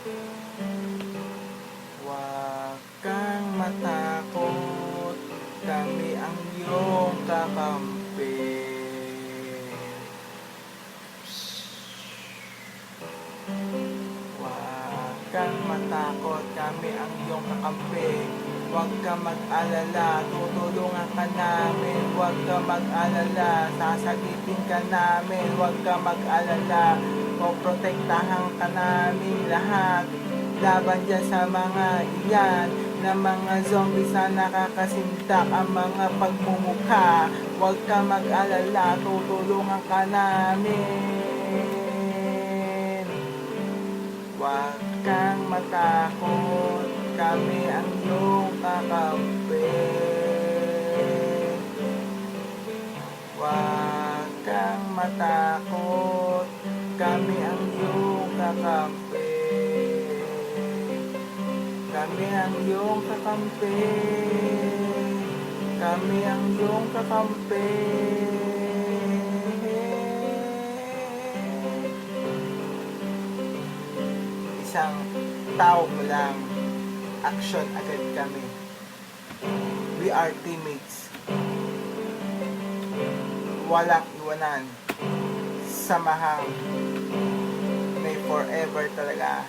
Huwag kang matakot, kami ang iyong kakampi. Huwag kang matakot, kami ang iyong kakampi. Huwag kang mag-alala, tutulungan ka namin. Huwag kang mag-alala, sasagitin ka namin. Huwag kang mag-alala, poprotektahan ka namin lahat. Laban dyan sa mga iyan na mga zombie sa nakakasindak ang mga pagmumukha. Huwag kang mag-alala, tutulungan ka namin. Huwag kang matakot, kami ang iyong kakampi. Huwag kang matakot, kami ang iyong kakampi. Kami ang iyong kakampi. Kami ang iyong kakampi. Isang mo lang, action agad kami. We are teammates. Walang iwanan samahan may forever talaga